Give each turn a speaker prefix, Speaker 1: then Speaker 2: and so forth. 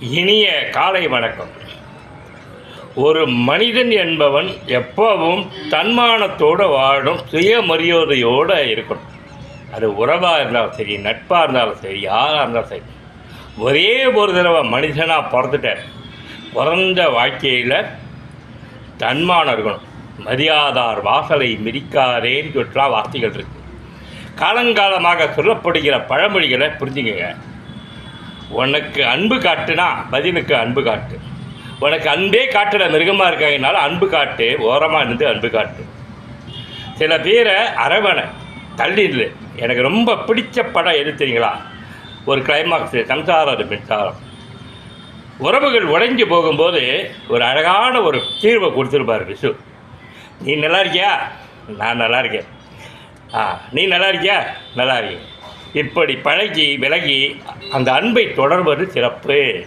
Speaker 1: இனிய காலை வணக்கம். ஒரு மனிதன் என்பவன் எப்பவும் தன்மானத்தோடு வாழும் சுயமரியாதையோடு இருக்கணும். அது உறவாக இருந்தாலும் சரி நட்பாக இருந்தாலும் சரி யாராக இருந்தாலும் சரி. ஒரே ஒரு தடவை மனிதனாக பிறந்துட்டேன் பிறந்த வாழ்க்கையில் தன்மானம் இருக்கணும். மரியாதார் வாசலை மிதிக்காதேன்னு சொல்லலாம் வார்த்தைகள் இருக்குது காலங்காலமாக சொல்லப்படுகிற பழமொழிகளை புரிஞ்சுக்கங்க. உனக்கு அன்பு காட்டுனா பதிலுக்கு அன்பு காட்டு. உனக்கு அன்பே காட்டுற மிருகமாக இருக்காங்கனால அன்பு காட்டு ஓரமாக இருந்து அன்பு காட்டு. சில பேரை அரவணை தள்ளிடு எனக்கு ரொம்ப பிடிச்ச படம் எது தெரியுங்களா? ஒரு கிளைமாக்ஸ் சம்சாரம் மின்சாரம் உறவுகள் உடைஞ்சு போகும்போது ஒரு அழகான ஒரு தீர்வை கொடுத்துருப்பார் விசு. நீ நல்லா இருக்கியா? நான் நல்லா இருக்கேன். ஆ நீ நல்லா இருக்கியா? நல்லா இருக்கேன். இப்படி பழகி விலகி அந்த அன்பை தொடர்வது சிறப்பு.